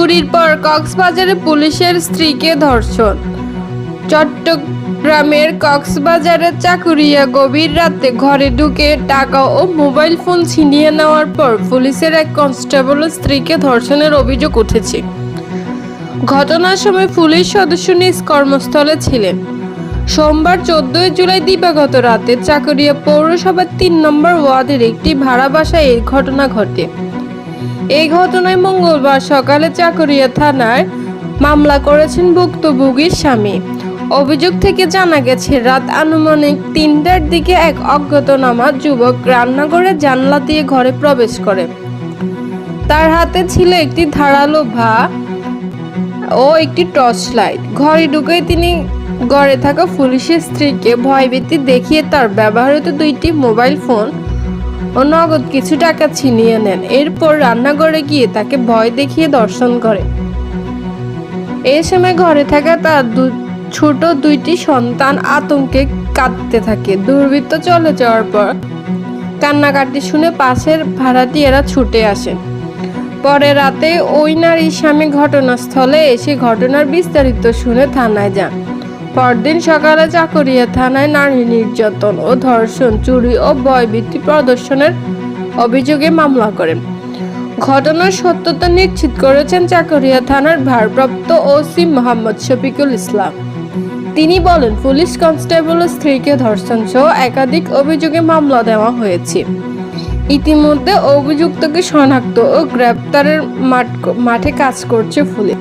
চুরির পর কক্সবাজারে পুলিশের স্ত্রীকে ধর্ষণ। চট্টগ্রামের কক্সবাজারের চাকুরিয়া গভীর রাতে ঘরে ঢুকে টাকা ও মোবাইল ফোন ছিনিয়ে নেওয়ার পর পুলিশের এক কনস্টেবল স্ত্রীকে ধর্ষণের অভিযোগ উঠেছে। ঘটনার সময় পুলিশ সদস্য নিজ কর্মস্থলে ছিলেন। সোমবার চোদ্দই জুলাই দিবাগত রাতে চাকুরিয়া পৌরসভার তিন নম্বর ওয়ার্ডের একটি ভাড়া বাসায় এই ঘটনা ঘটে। এই ঘটনায় মঙ্গলবার সকালে চাকরিয়া থানায় মামলা করেছেন ভুক্তভোগীর স্বামী। অভিযোগ থেকে জানা গেছে, রাত আনুমানিক তিনটার দিকে এক অজ্ঞাতনামা যুবক রান্নাঘরে জানলা দিয়ে ঘরে প্রবেশ করে। তার হাতে ছিল একটি ধারালো ভা ও একটি টর্চ লাইট। ঘরে ঢুকে তিনি ঘরে থাকা পুলিশের স্ত্রীকে ভয়ভীতি দেখিয়ে তার ব্যবহৃত দুইটি মোবাইল ফোন ও নগদ কিছু টাকা ছিনিয়ে নেন। এরপর রান্নাঘরে গিয়ে তাকে ভয় দেখিয়ে দর্শন করে। এই সময় ঘরে থাকা তার ছোট দুইটি সন্তান আতঙ্কে কাঁদতে থাকে। দুর্বৃত্ত চলে যাওয়ার পর কান্নাকাটি শুনে পাশের ভাড়াটিয়ারা ছুটে আসে পরে রাতে ওই নারীর স্বামী ঘটনাস্থলে এসে ঘটনার বিস্তারিত শুনে থানায় যান। পরদিন সকালে চাকরিয়া থানায় নারী নির্যাতন ও ধর্ষণ, চুরি ও ভয়ভীতি প্রদর্শনের অভিযোগে মামলা করেন। ঘটনার সত্যতা নিশ্চিত করেছেন চাকরিয়া থানার ভারপ্রাপ্ত ওসি মোহাম্মদ শফিকুল ইসলাম। তিনি বলেন, পুলিশ কনস্টেবলের স্ত্রীকে ধর্ষণ সহ একাধিক অভিযোগে মামলা দেওয়া হয়েছে। ইতিমধ্যে অভিযুক্তকে শনাক্ত ও গ্রেপ্তারের মাঠ মাঠে কাজ করছে পুলিশ।